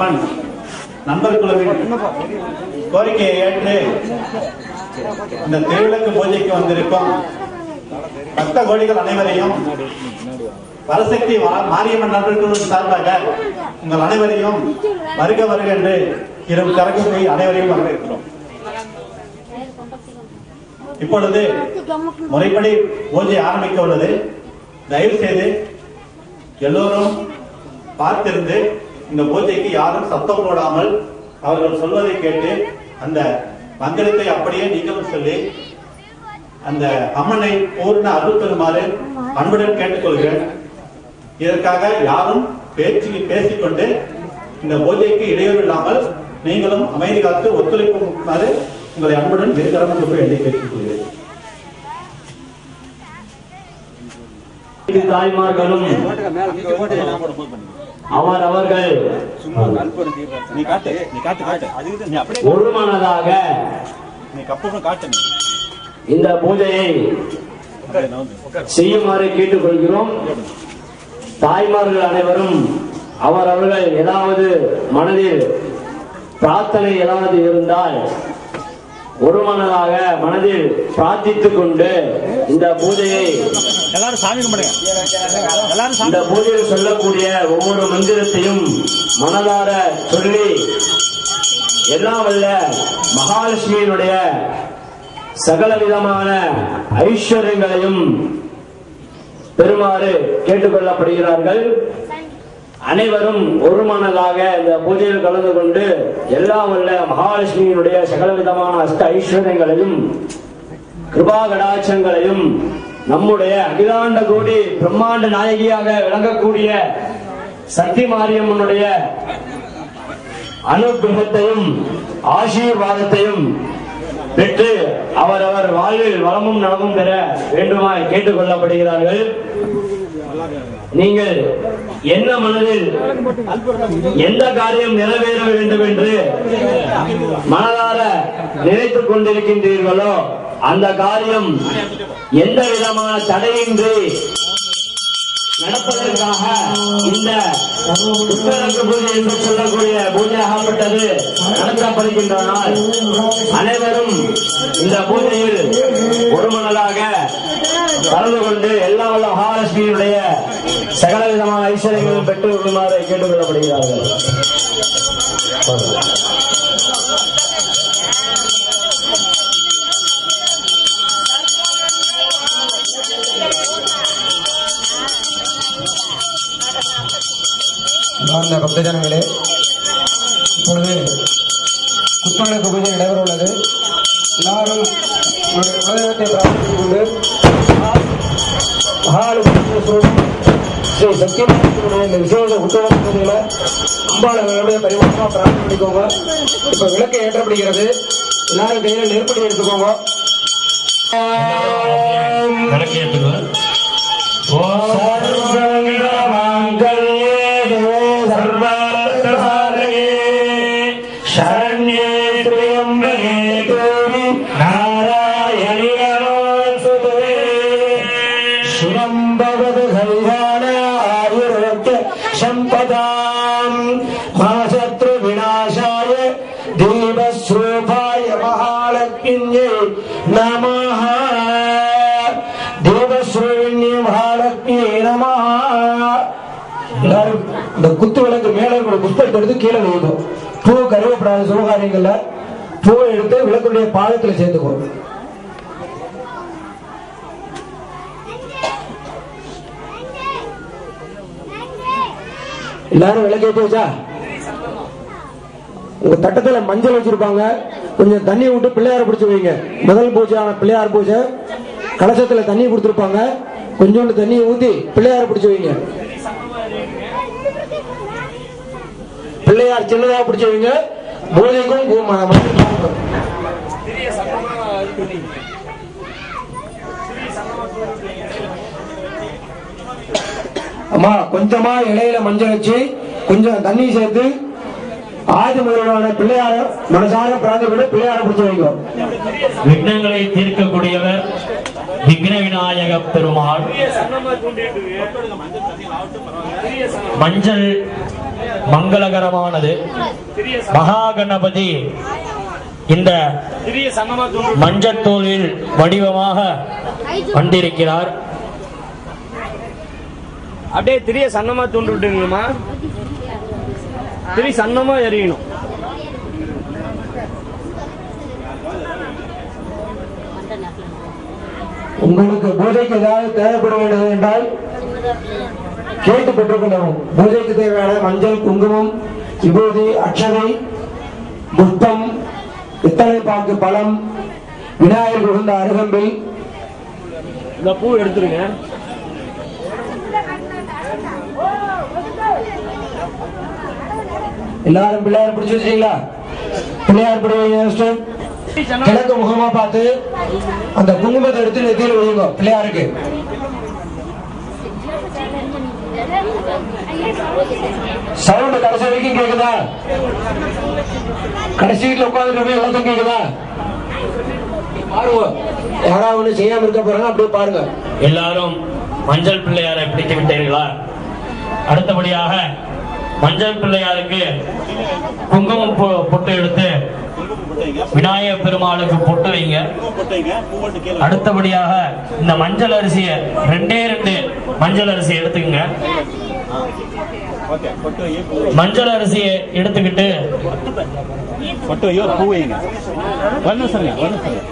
மாரியம்மன் நண்பர் குழுவின் கோரிக்கையை ஏற்று இந்த திருவிளக்கு பூஜைக்கு வந்திருக்கும் பக்த கோடிகள் அனைவரையும் வரசக்தி மாரியம்மன் நண்பர் சார்பாக உங்கள் அனைவரையும் வருக வருக என்று இரு கரங்களை அனைவரையும் வரவேற்கிறோம். இப்பொழுது முறைப்படி பூஜை ஆரம்பிக்க உள்ளது. தயவு செய்து எல்லோரும் பார்த்திருந்து இந்த பூஜைக்கு யாரும் சத்தம் போடாமல் அவர்கள் சொல்வதை கேட்டு அந்த மந்திரத்தை அப்படியே நீங்களும் சொல்லி அந்த அம்மனை பூர்ண அருள் பெறுமாறு அன்புடன் கேட்டுக்கொள்கிறேன். இதற்காக யாரும் பேச்சு பேசிக்கொண்டு இந்த பூஜைக்கு இடையூறு இல்லாமல் நீங்களும் அமைதி காத்து ஒத்துழைப்புமாறு உங்களை அன்புடன் இருக்கிறவங்க என்று கேட்டுக்கொள்கிறேன். தாய்மார்களும் அவர் அவர்கள். ஒருமனதாக இந்த பூஜையை செய்யுமாறு கேட்டுக்கொள்கிறோம். தாய்மார்கள் அனைவரும் அவர் அவர்கள் ஏதாவது மனதில் பிரார்த்தனை ஏதாவது இருந்தால் ஒரு மனதாக மனதில் பிரார்த்தித்துக் கொண்டு இந்த பூஜையை எல்லாரும் சாமி கும்பிடுங்க. எல்லாரும் சாமி இந்த பூஜையில் சொல்லக்கூடிய ஒவ்வொரு மந்திரத்தையும் மனதார சொல்லி எல்லாம் வல்ல மகாலட்சுமியினுடைய சகல விதமான ஐஸ்வர்யங்களையும் பெறுமாறு கேட்டுக்கொள்ளப்படுகிறார்கள். அனைவரும் ஒரு மனதாக இந்த பூஜையில் கலந்து கொண்டு எல்லாம் வல்ல மகாலட்சுமியினுடைய சகல விதமான அஷ்ட ஐஸ்வர்யங்களையும் கிருபா கடாட்சங்களையும் நம்முடைய அகிலாண்ட கோடி பிரம்மாண்ட நாயகியாக விளங்கக்கூடிய சக்தி மாரியம்மனுடைய அனுகிரகத்தையும் ஆசீர்வாதத்தையும் பெற்று அவரவர் வாழ்வில் வளமும் நலமும் பெற வேண்டுமாய் கேட்டுக் கொள்ளப்படுகிறார்கள் நீங்கள் என்ன மனதில் எந்த காரியம் நிறைவேற வேண்டும் என்று மனதார நினைத்துக் கொண்டிருக்கின்றீர்களோ அந்த காரியம் எந்த விதமான தடையின்றி நடப்பதற்காக இந்த புத்தகக்கு பூஜை என்று சொல்லக்கூடிய பூஜையாகப்பட்டது நடத்தப்படுகின்றனால் அனைவரும் இந்த பூஜையில் ஒருமனதாக கலந்து கொண்டு எல்லா வல்ல மகாலட்சுமியினுடைய சகல விதமான ஐஸ்வர்யங்களும் பெற்று விடுமாறு கேட்டுக் கொள்ளப்படுகிறார்கள் பக்தஜனங்களே இப்பொழுது குத்துவிளக்கு பூஜை பரிமாற்றமா பிரார்த்தனை பண்ணிக்கோங்க. இப்ப விளக்கு ஏற்றப்படுகிறது எல்லாரும் கையில நெருப்படி எடுத்துக்கோங்க. சரண்யே திரியம்பகே தேவி நாராயணி எல்லாரும் இந்த குத்து விளக்கு மேல இருக்கிற புஷ்பத்தை எடுத்து கீழே வைக்கும் பூ கருவப்படாத சுபகாரியங்கள்ல பூவை எடுத்து விளக்குடைய பாதத்துல சேர்த்துக்கும் எல்லாரும் விளக்கேற்றி வச்சா? உங்க தட்டத்துல மஞ்சள் வச்சிருப்பாங்க. கொஞ்சம் தண்ணி விட்டு பிள்ளையார பிடிச்சி வைங்க. முதல் பூஜையான பிள்ளையார் பூஜை. கலசத்துல தண்ணி கொடுத்துருப்பாங்க. கொஞ்சோண்டு தண்ணியை ஊத்தி பிள்ளையார பிடிச்சி வைங்க. பிள்ளையார் சின்னதா பிடிச்சவங்க பூஜைக்கும் அம்மா கொஞ்சமா இலையில மஞ்சள் வச்சு கொஞ்சம் தண்ணி சேர்த்து ஆதி முதலான பிள்ளையார மனசார பிரார்த்தனை பிள்ளையார பிடிச்சு வைக்கும் விக்னங்களை தீர்க்கக்கூடியவர் விக்ன விநாயக பெருமாள். மஞ்சள் மங்களகரமானது. மகா கணபதி இந்த திரிய சன்னமா தூண்டு மஞ்சத்தூளில் வடிவமாக வந்திருக்கிறார். அப்படியே திரிய சன்னமா தூண்டு விட்டுங்கம்மா திரி சன்னமா எரியணும். உங்களுக்கு பூஜைக்கு ஏதாவது தேவைப்பட வேண்டியது என்றால் கேட்டு பெற்றுக்கொள்ளவும் பூஜைக்கு தேவையான மஞ்சள் குங்குமம் விபூதி அக்ஷதை புஷ்பம் இத்தனை பாக்கு பழம் விநாயகர் உகந்த அருகம்பில். இந்த பூ எடுத்துருங்க. எல்லாரும் பிள்ளையார் பிடிச்சு வச்சீங்களா பிள்ளையார் பிடிவீங்க கிழக்கு முகமா பார்த்து அந்த குங்குமத்தை எடுத்து நெத்தியில் விழுங்க பிள்ளையாருக்கு. சவுண்ட் கடைசி வரைக்கும் கேக்குதா? கடைசி வீட்டுல உட்காந்துட்டு எல்லாத்தையும் கேக்குதா? பாருங்க. யாராவது ஒண்ணு செய்யாம இருக்க போறாங்க அப்படியே பாருங்க. எல்லாரும் மஞ்சள் பிள்ளையாரை பிடித்து விட்டீர்களா? அடுத்தபடியாக மஞ்சள் பிள்ளையாருக்கு குங்குமம் பொ- பொட்டு எடுத்து விநாயகர் பெருமாளுக்கு பொட்டு வைங்க. அடுத்தபடியாக இந்த மஞ்சள் அரிசியை ரெண்டே ரெண்டு மஞ்சள் அரிசி எடுத்துக்கங்க. மஞ்சள் அரிசியை எடுத்துக்கிட்டு பொட்டு வையோ பூ வைங்க வரணும் சொல்லுங்க வரணும் சொல்லுங்க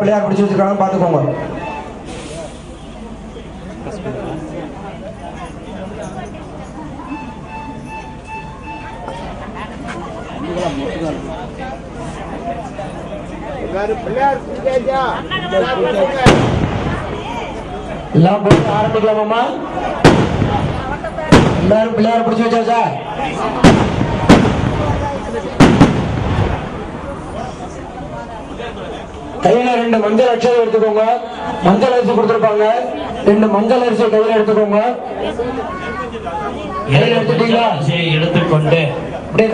பிள்ளையார் பிடிச்சு வச்சிருக்காங்க பார்த்துக்கோங்க. எல்லாம் போய் ஆரம்பிக்கலாமாம்மா? எல்லாரும் பிள்ளையார் பிடிச்சு வச்சாச்சா? கையில ரெண்டு மஞ்சள் அட்சதை எடுத்துக்கோங்க. மஞ்சள் அரிசி கொடுத்துருப்பாங்க. ரெண்டு மஞ்சள் அரிசி கையில எடுத்துக்கோங்க. கையில எடுத்துட்டீங்களா? எடுத்துக்கொண்டு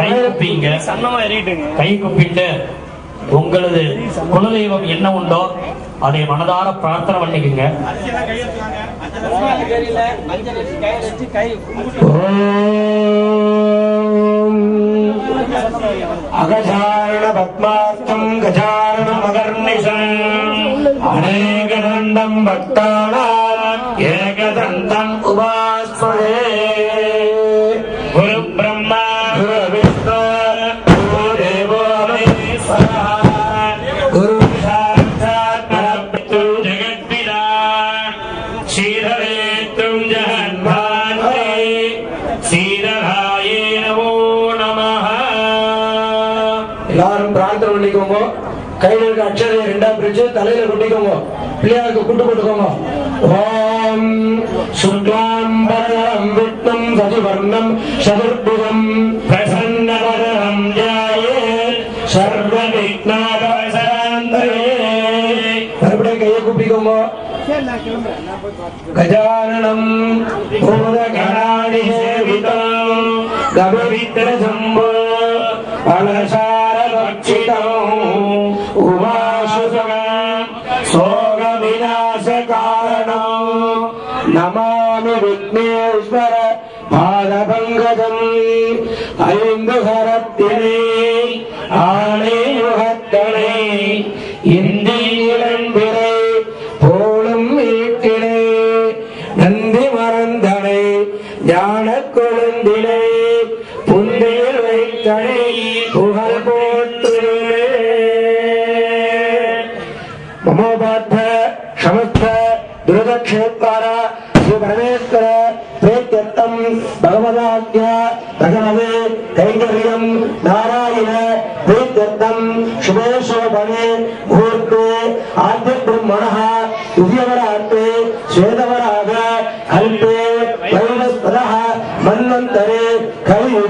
கை குப்பிங்க. சன்னமா எறிட்டுங்க கை குப்பிட்டு உங்களது குலதெய்வம் என்ன உண்டோ அதை மனதார பிரார்த்தனை பண்ணிக்கங்க. அகசாரண அகஜாரண பத்மார்த்தம் கஜாரண மகர்நிஷம் அநேகதண்டம் பக்தானாம் கையில் இருக்க அக்ஷதையை ரெண்டா பிரிச்சு தலையில கொட்டிக்கோங்க. பிள்ளையாருக்கு கூட்டு போட்டுக்கோங்க. ஓம் சுக்லாம்பரம் விஷ்ணம் சதிவர்ணம் சதுர்புதம் பிரசன்னவரம் ஜாயே சர்வ விக்னாபசாந்தரே மறுபடியும் கையை கூப்பிக்கோங்க. கஜானனம் பூதகணாடி சேவிதம் கபவித்திர சம்போ அலசார பட்சிதம் விக்னேஸ்வர பாதபங்கதம் ஐந்து கரத்தினை ஆணை முகத்தனை இந்தியிடம்பிரை போலும் ஈட்டினை நந்தி மறந்தனை ஞான கொழுந்தினை புந்தையில் வைத்தனை புகழ் போற்றுவே. மமோபாத்த சமஸ்த துரதக்ஷேத்தார भगवदाज्ञा भगवे कैङ्कर्यम् नारायण प्रीत्यर्थम् शुभे शोभने मुहूर्ते आद्यब्रह्मणः दिव्यवरात्रे श्वेतवराग कल्पे वैवस्पदः मन्वन्तरे कवियो